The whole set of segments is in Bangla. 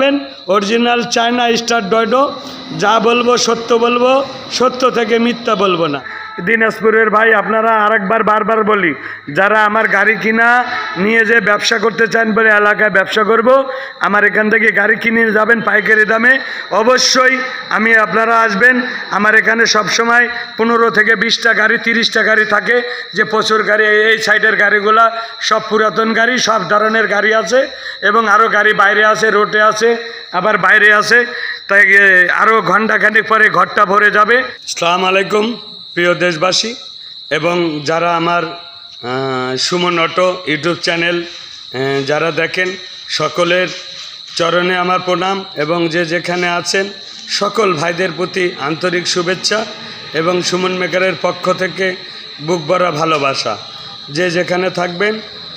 চালাবেন অরিজিনাল চায়না স্টার ডয়ডো যা বলব সত্য বলব সত্য থেকে মিথ্যা বলব না। দিনাজপুরের ভাই, আপনারা আরেকবার বারবার বলি, যারা আমার গাড়ি কিনা নিয়ে যে ব্যবসা করতে চান বলে এলাকায় ব্যবসা করব, আমার এখান থেকে গাড়ি কিনে যাবেন পাইকারি দামে। অবশ্যই আমি, আপনারা আসবেন, আমার এখানে সব সময় পনেরো থেকে বিশটা গাড়ি, তিরিশটা গাড়ি থাকে, যে প্রচুর গাড়ি, এই- সাইডের গাড়িগুলা সব পুরাতন গাড়ি, সব ধরনের গাড়ি আছে এবং আরও গাড়ি বাইরে আছে, রোডে আছে, আবার বাইরে আছে। তাই আরও ঘন্টাখানিক পরে ঘরটা ভরে যাবে। সালাম আলাইকুম। প্রিয় দেশবাসী এবং যারা আমার সুমন অটো ইউটিউব চ্যানেল যারা দেখেন, সকলের চরণে আমার প্রণাম এবং যে যেখানে আছেন, সকল ভাইদের প্রতি আন্তরিক শুভেচ্ছা এবং সুমন মেকারের পক্ষ থেকে বুক ভরা ভালোবাসা। যে যেখানে থাকবেন,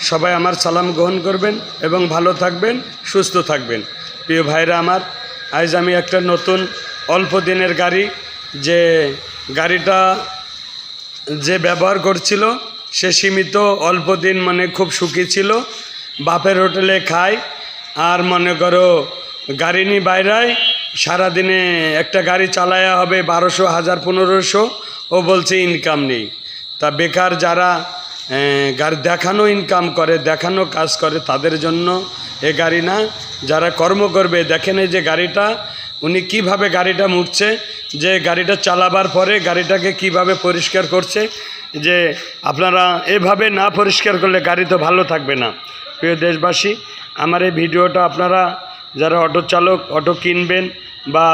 সবাই আমার সালাম গ্রহণ করবেন এবং ভালো থাকবেন, সুস্থ থাকবেন। প্রিয় ভাইরা আমার, আজ আমি একটা নতুন, অল্প দিনের গাড়ি যে গাড়িটা যে ব্যবহার করছিল, সে সীমিত অল্প দিন মানে খুব সুখী ছিল। বাপের হোটেলে খায় আর মনে করো গাড়ি নিয়ে বাইরায়, সারাদিনে একটা গাড়ি চালায়া হবে বারোশো, হাজার, পনেরোশো, ও বলছে ইনকাম নেই। তা বেকার যারা গাড়ি দেখানো ইনকাম করে, দেখানো কাজ করে, তাদের জন্য এ গাড়ি না। যারা কর্ম করবে দেখেন যে গাড়িটা উনি কীভাবে গাড়িটা মুড়ছে, যে গাড়িটা চালাবার পরে গাড়িটাকে কীভাবে পরিষ্কার করছে, যে আপনারা এভাবে না পরিষ্কার করলে গাড়ি তো ভালো থাকবে না। প্রিয় দেশবাসী, আমার এই ভিডিওটা আপনারা যারা অটো চালক, অটো কিনবেন বা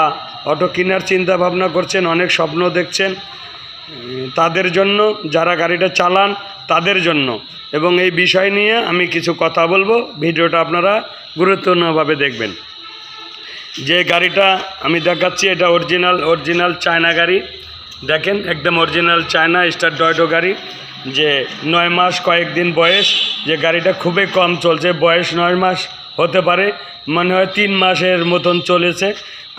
অটো কেনার চিন্তা ভাবনা করছেন, অনেক স্বপ্ন দেখছেন, তাদের জন্য, যারা গাড়িটা চালান, তাদের জন্য। এবং এই বিষয় নিয়ে আমি কিছু কথা বলব, ভিডিওটা আপনারা গুরুত্বপূর্ণভাবে দেখবেন। যে গাড়িটা আমি দেখাচ্ছি, এটা অরিজিনাল অরিজিনাল চায়না গাড়ি। দেখেন, একদম অরিজিনাল চায়না স্টার ডয়ডো গাড়ি, যে নয় মাস কয়েকদিন বয়স, যে গাড়িটা খুবই কম চলছে, বয়স নয় মাস হতে পারে, মনে হয় তিন মাসের মতন চলেছে,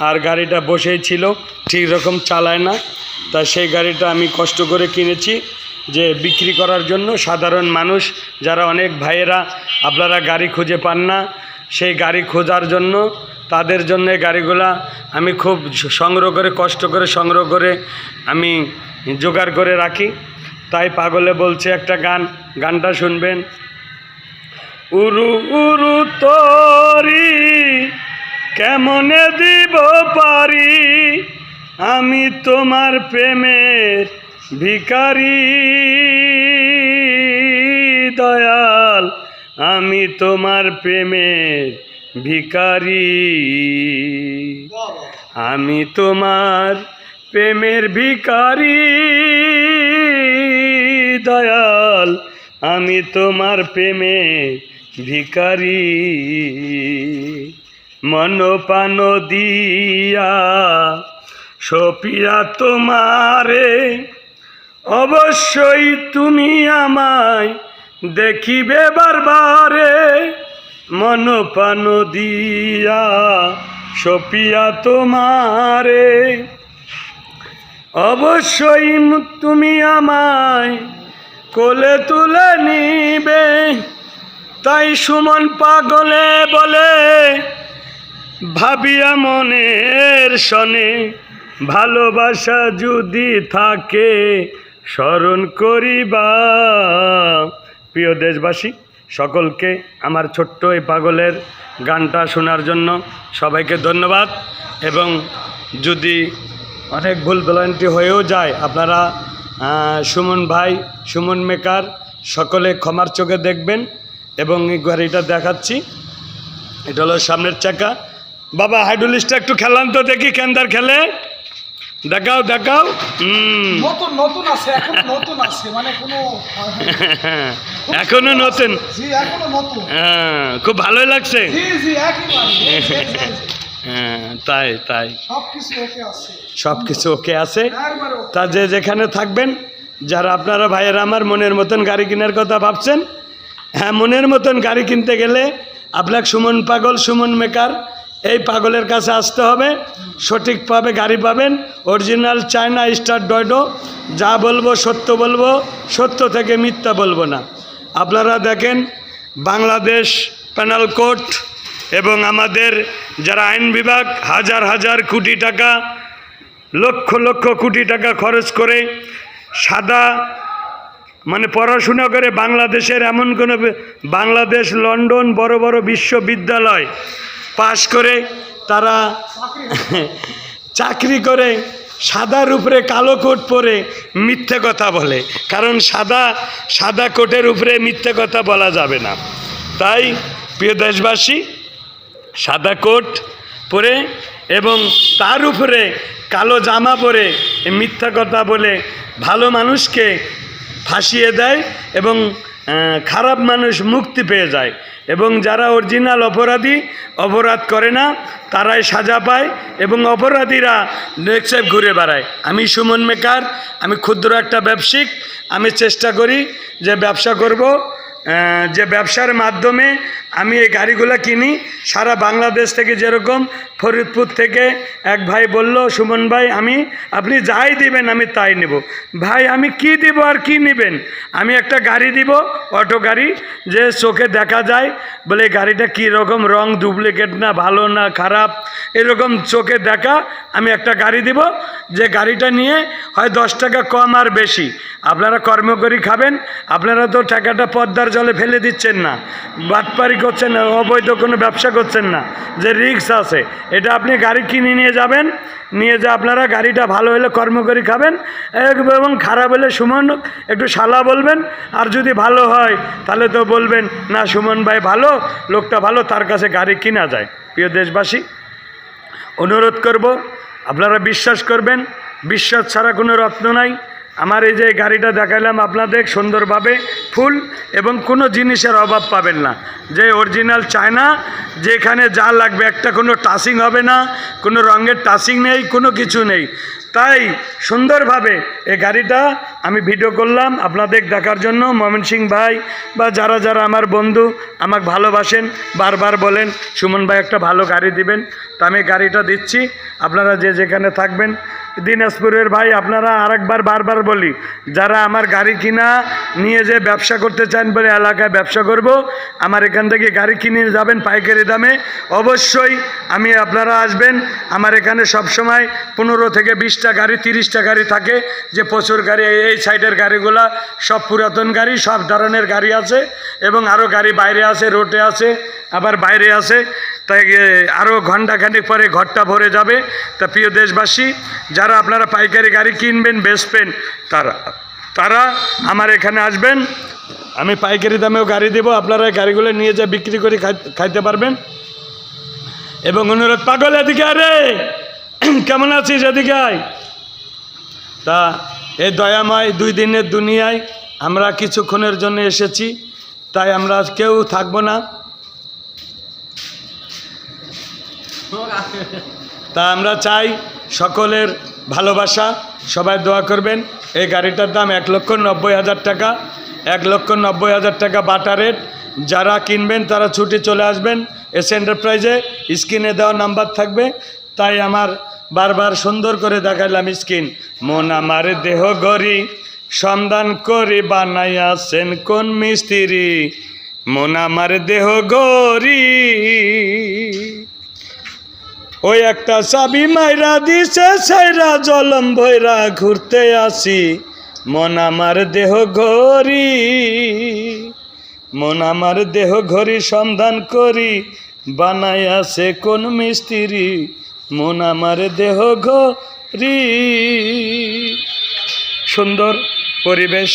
আর গাড়িটা বসেই ছিল, ঠিক রকম চালায় না। তা সেই গাড়িটা আমি কষ্ট করে কিনেছি, যে বিক্রি করার জন্য সাধারণ মানুষ, যারা অনেক ভাইয়েরা, আপনারা গাড়ি খুঁজে পান না, সেই গাড়ি খোঁজার জন্য তাদের জন্য গাড়িগুলা আমি খুব সংগ্রহ করে, কষ্ট করে সংগ্রহ করে আমি জোগাড় করে রাখি। তাই পাগলে বলছে একটা গান, গানটা শুনবেন। উরু উরু তরি, কেমনে দিব পারি? আমি তোমার প্রেমের ভিখারি। দয়াল, আমি তোমার প্রেমের ভিখারি। আমি তোমার প্রেমের ভিখারি। দয়াল আমি তোমার প্রেমের ভিখারি। মন পান দিয়া সপিয়া তোমারে অবশ্যই তুমি আমায় দেখিবে বারবারে। মন পান দিয়া, সপিয়া তোমারে। অবশ্যই তুমি আমায় কোলে তুলে নিবে, তাই সুমন পাগলে বলে, ভাবিয়া মনের সনে ভালোবাসা যদি থাকে, স্মরণ করিবা। প্রিয় দেশবাসী সকলকে আমার ছোট্ট এই পাগলের গানটা শোনার জন্য সবাইকে ধন্যবাদ। এবং যদি অনেক ভুল ভ্রান্তি হয়েও যায়, আপনারা সুমন ভাই, সুমন মেকার, সকলে ক্ষমার চোখে দেখবেন। এবং এই গাড়িটা দেখাচ্ছি। এটা হলো সামনের চাকা। বাবা হাইড্রোলিসটা একটু খেলাম তো দেখি, কেন্দার খেলে। দেখাও দেখাও। হুম। নতুন নতুন আছে এখন নতুন আছে মানে কোনো এখনও নতুন। জি এখনও নতুন। হ্যাঁ খুব ভালোই লাগছে। জি জি একেবারে। হ্যাঁ তাই তাই। সব কিছু ওকে আছে। ওকে আছে। তা যে যেখানে থাকবেন যারা আপনারা ভাইয়েরা আমার মনের মতন গাড়ি কেনার কথা ভাবছেন হ্যাঁ মনের মতন গাড়ি কিনতে গেলে আপনার সুমন পাগল সুমন মেকার এই পাগলের কাছে আসতে হবে সঠিকভাবে গাড়ি পাবেন অরিজিনাল চায়না স্টার ডয়ডো যা বলব সত্য বলব, সত্য থেকে মিথ্যা বলব না। আপনারা দেখেন, বাংলাদেশ প্যানাল কোর্ট এবং আমাদের যারা আইন বিভাগ, হাজার হাজার কোটি টাকা, লক্ষ লক্ষ কোটি টাকা খরচ করে সাদা মানে পড়াশোনা করে বাংলাদেশের এমন কোনো বাংলাদেশ, লন্ডন বড় বড় বিশ্ববিদ্যালয় পাশ করে তারা চাকরি করে, সাদার উপরে কালো কোট পরে মিথ্যে কথা বলে। কারণ সাদা সাদা কোটের উপরে মিথ্যে কথা বলা যাবে না। তাই, প্রিয় দেশবাসী, সাদা কোট পরে এবং তার উপরে কালো জামা পরে মিথ্যা কথা বলে ভালো মানুষকে ফাঁসিয়ে দেয় এবং খারাপ মানুষ মুক্তি পেয়ে যায়। এবং যারা অরিজিনাল অপরাধী, অপরাধ করে না, তারাই সাজা পায় এবং অপরাধীরা নেক্সাইপ ঘুরে বেড়ায়। আমি সুমন মেকার, আমি ক্ষুদ্র একটা ব্যবসায়িক। আমি চেষ্টা করি যে ব্যবসা করব যে ব্যবসার মাধ্যমে আমি এই গাড়িগুলো কিনি, সারা বাংলাদেশ থেকে যেরকম ফরিদপুর থেকে এক ভাই বলল, সুমন ভাই, আমি, আপনি যাই দিবেন, আমি তাই নেব। ভাই, আমি কি দিব আর কি নেবেন? আমি একটা গাড়ি দিব, অটো গাড়ি, যে চোখে দেখা যায়, বলে গাড়িটা কী রকম রং ডুপ্লিকেট না, ভালো না, খারাপ? এরকম চোখে দেখা, আমি একটা গাড়ি দিব, যে গাড়িটা নিয়ে হয় দশ টাকা কম আর বেশি। আপনারা কর্ম করি খাবেন, আপনারা তো টাকাটা পদ্মার জলে ফেলে দিচ্ছেন না। বাটপারি করছেন না অবৈধ কোনো ব্যবসা করছেন না। যে রিক্স আছে, এটা আপনি গাড়ি কিনে নিয়ে যাবেন, নিয়ে যে আপনারা গাড়িটা ভালো হলে কর্ম করি খাবেন এবং খারাপ হলে সুমন একটু শালা বলবেন, আর যদি ভালো হয়, তাহলে তো বলবেন, না, সুমন ভাই ভালো, লোকটা ভালো, তার কাছে গাড়ি কিনা যায়। প্রিয় দেশবাসী, অনুরোধ করব, আপনারা বিশ্বাস করবেন, বিশ্বাস ছাড়া কোনো রত্ন নাই। আমার এই যে গাড়িটা দেখালাম আপনাদের সুন্দরভাবে ফুল এবং কোনো জিনিসের অভাব পাবেন না। যে অরিজিনাল চায়না, যেখানে যা লাগবে, একটা কোনো টাচিং হবে না, কোনো রঙের টাচিং নেই, কোনো কিছু নেই। তাই সুন্দরভাবে এই গাড়িটা আমি ভিডিও করলাম আপনাদের দেখার জন্য। ময়মন সিং ভাই বা যারা যারা আমার বন্ধু, আমাকে ভালোবাসেন, বারবার বলেন, সুমন ভাই একটা ভালো গাড়ি দিবেন। তা আমি গাড়িটা দিচ্ছি। আপনারা যে যেখানে থাকবেন দিনাজপুরের ভাই, আপনারা আরেকবার বারবার বলি, যারা আমার গাড়ি কিনা নিয়ে যে ব্যবসা করতে চান বলে এলাকায় ব্যবসা করব, আমার এখান থেকে গাড়ি কিনে যাবেন পাইকারি দামে। অবশ্যই আমি আপনারা আসবেন, আমার এখানে সব সময় পনেরো থেকে বিশটা গাড়ি, তিরিশটা গাড়ি থাকে, যে প্রচুর গাড়ি, এই- এই সাইডের গাড়িগুলা সব পুরাতন গাড়ি, সব ধরনের গাড়ি আছে এবং আরও গাড়ি বাইরে আছে, রোডে আছে, আবার বাইরে আছে। তাই আরও ঘন্টাখানিক পরে ঘরটা ভরে যাবে। তা প্রিয় দেশবাসী, যারা আপনারা পাইকারি গাড়ি কিনবেন, বেচবেন, তারা তারা আমার এখানে আসবেন। আমি পাইকারি দামেও গাড়ি দেব, আপনারা গাড়িগুলো নিয়ে যা বিক্রি করে খাইতে পারবেন। এবং অনুরোধ, পাগল এদিকে আরে! কেমন আছিস এদিকে তা এই দয়াময়, দুই দিনের দুনিয়ায় আমরা কিছুক্ষণের জন্য এসেছি, তাই আমরা কেউ থাকব না। তা আমরা চাই সকলের ভালোবাসা, সবাই দোয়া করবেন। এই গাড়িটার দাম এক লক্ষ নব্বই হাজার টাকা। এক লক্ষ নব্বই হাজার টাকা বাটা রেট। যারা কিনবেন, তারা ছুটে চলে আসবেন। এস এন্টারপ্রাইজে স্ক্রিনে দেওয়া নাম্বার থাকবে। তাই আমার বারবার সুন্দর করে দেখাইলাম স্ক্রিন। মন আমার দেহ গরি সন্ধান করে বানাইয়াছেন কোন মিস্ত্রি। মন আমার দেহ গরি ওই একটা চাবি মাইরা দিছে সাইরা জলম ভৈরা ঘুরতে আসি। মন আমার দেহ ঘড়ি, মন আমার দেহ ঘড়ি সন্ধান করি। বানাই আছে কোন মিস্ত্রি, মন আমার দেহ ঘড়ি। সুন্দর পরিবেশ,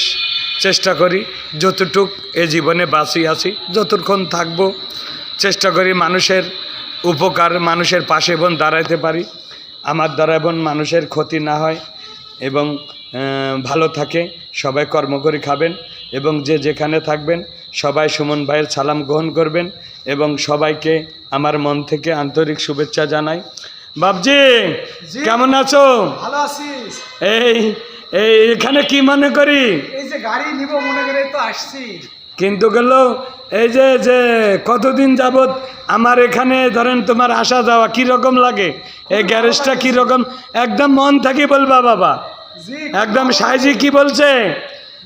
চেষ্টা করি যতটুক এ জীবনে বাঁচি আছি, যতক্ষণ থাকব, চেষ্টা করি মানুষের উপকার মানুষের পাশে বোন দাঁড়াইতে পারি আমার দ্বারা বোন মানুষের ক্ষতি না হয় এবং ভালো থাকে সবাই কর্ম করে খাবেন এবং যে যেখানে থাকবেন সবাই সুমন ভাইয়ের সালাম গ্রহণ করবেন এবং সবাইকে আমার মন থেকে আন্তরিক শুভেচ্ছা জানাই। বাবজি কেমন আছো? ভালো আছিস এই এই এখানে কি মনে করি? এই যে গাড়ি নিব মনে করে তো আসছি। কিন্তু গেল এই যে যে কতদিন যাবত আমার এখানে ধরেন তোমার আসা যাওয়া কি রকম লাগে? এই গ্যারেজটা কি রকম একদম মন থাকি বলবা বাবা। একদম সাইজি কি বলছে?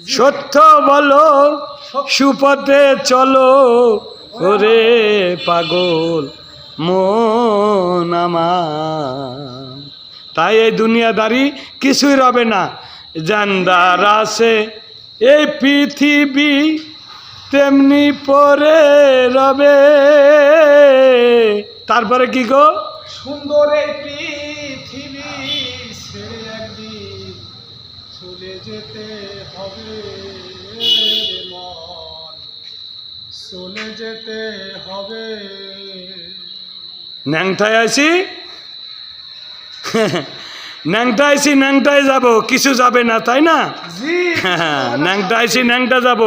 সত্য বলো সুপথে চলো ওরে পাগল মন আমার। তাই এই দুনিয়াদারি কিছুই রবে না। জানদার আছে এই পৃথিবী। তেমনি পরে রবে। তারপরে কি গো? সুন্দর এই পৃথিবী ছেড়ে একদিন চলে যেতে হবে চলে যেতে হবে। ন্যাংটায় আছি ন্যাংটায় আছি ন্যাংটায় যাব কিছু যাবে না তাই না? জি হ্যাঁ ন্যাংটা আইসি, ন্যাংটা যাব।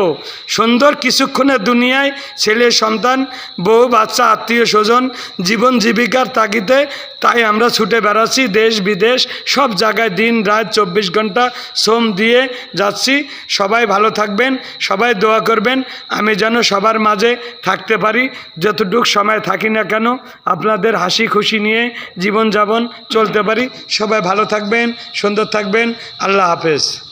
সুন্দর কিছুক্ষণের দুনিয়ায় ছেলে, সন্তান, বউ, বাচ্চা, আত্মীয়, স্বজন, জীবন, জীবিকার তাগিদে তাই আমরা ছুটে বেড়াচ্ছি দেশ, বিদেশ, সব জায়গায় দিন, রাত, চব্বিশ ঘণ্টা শ্রম দিয়ে যাচ্ছি। সবাই ভালো থাকবেন, সবাই দোয়া করবেন, আমি যেন সবার মাঝে থাকতে পারি। যতটুক সময় থাকি না কেন, আপনাদের হাসি খুশি নিয়ে জীবনযাপন চলতে পারি। সবাই ভালো থাকবেন, সুন্দর থাকবেন। আল্লাহ হাফেজ।